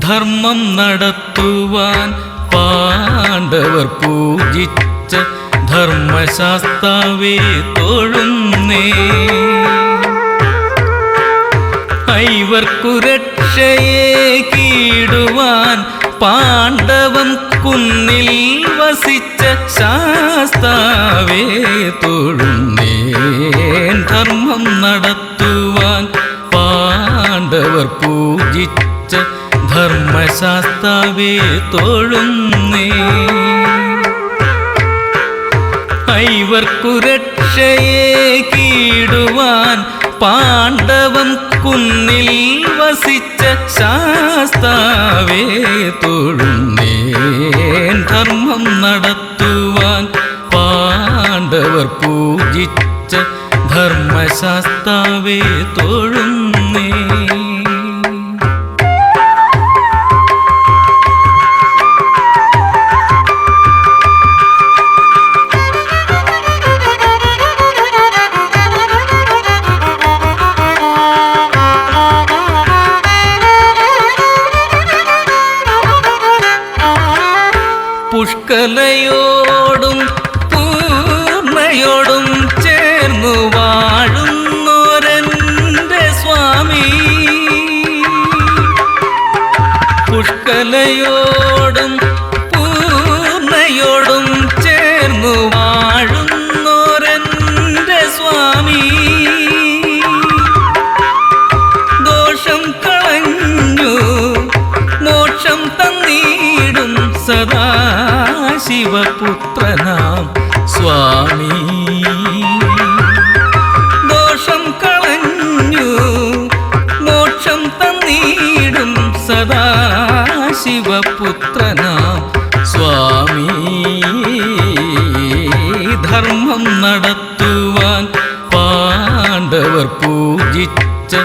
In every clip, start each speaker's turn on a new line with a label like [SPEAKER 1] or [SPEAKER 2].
[SPEAKER 1] ധർമ്മം നടത്തുവാൻ പാണ്ഡവർ പൂജിച്ച ധർമ്മശാസ്താവേ തൊഴുന്നേ. ഐവർക്കു രക്ഷയെ കീടുവാൻ പാണ്ഡവം കുന്നിൽ വസിച്ച ശാസ്താവേ തൊഴുന്നേ ധർമ്മം നടത്തുവാൻ പാണ്ഡവർ പൂജിച്ച ധർമ്മശാസ്താവേ തൊഴുന്നേ. ഐവർക്കു രക്ഷയെ കീടുവാൻ പാണ്ഡവം കുന്നിൽ വസിച്ച ശാസ്താവേ തൊഴുന്നേ ധർമ്മം നടത്തുവാൻ പാണ്ഡവർ പൂജിച്ച ധർമ്മശാസ്താവേ തൊഴുന്നേ പുഷ്കലയോടും പൂർണയോടും ചേർന്നു വാഴുന്നോരന്റെ സ്വാമി. പുഷ്കലയോടും പൂർണയോടും ചേർന്നു വാഴുന്നോരന്റെ സ്വാമി. ദോഷം കളഞ്ഞു മോക്ഷം തന്നീടും സദാ ശിവപുത്രനാം സ്വാമി. ദോഷം കളഞ്ഞു മോക്ഷം തന്നീടും സദാ ശിവപുത്രനാം സ്വാമി. ധർമ്മം നടത്തുവാൻ പാണ്ഡവർ പൂജിച്ച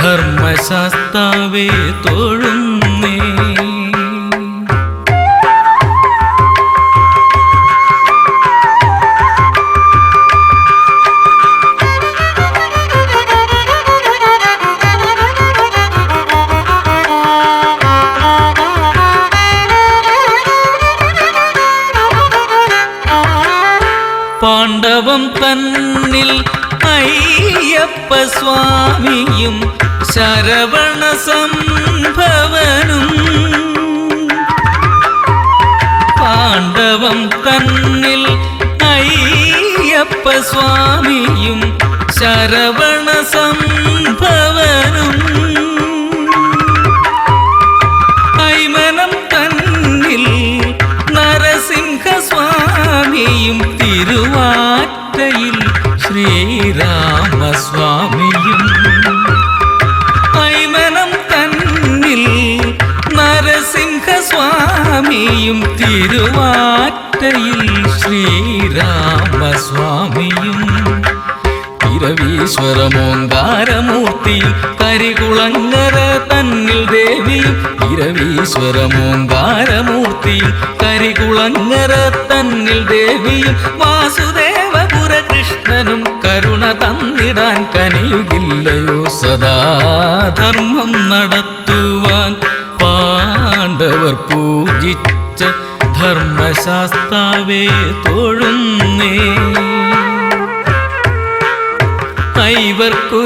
[SPEAKER 1] ധർമ്മശാസ്താവേ തൊഴുന്നേ. പാണ്ഡവം തന്നിൽ അയ്യപ്പ സ്വാമിയും ശരവണ സംഭവനും പാണ്ഡവം തന്നിൽ അയ്യപ്പ സ്വാമിയും ശരവണ സംഭവനും നരസിംഹസ്വാമിയും തിരുവാറ്റയിൽ ശ്രീരാമസ്വാമിയും ഇരവീശ്വരമോങ്കാരമൂർത്തിയും കരികുളങ്ങര തന്നിൽ ദേവിയും ഇരവീശ്വരമോങ്കാരമൂർത്തിയും കരികുളങ്ങര തന്നിൽ ദേവിയും വാസുദേവപുര കൃഷ്ണനും കരുണ തന്നിടാൻ കനിയുകില്ലയോ സദാ ധർമ്മം പാണ്ഡവർ പൂജിച്ച ധർമ്മശാസ്താവേ തൊഴുന്നേ.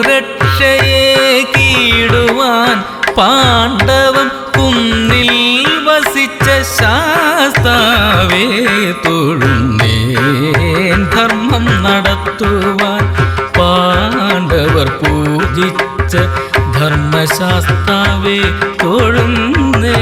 [SPEAKER 1] രക്ഷയെ കീടുവാൻ പാണ്ഡവം കുന്നിൽ വസിച്ച ശാസ്താവേ തൊഴുന്നേ ധർമ്മം നടത്തുവാൻ പാണ്ഡവർ പൂജിച്ച ധർമ്മശാസ്താവേ തൊഴുന്നേ.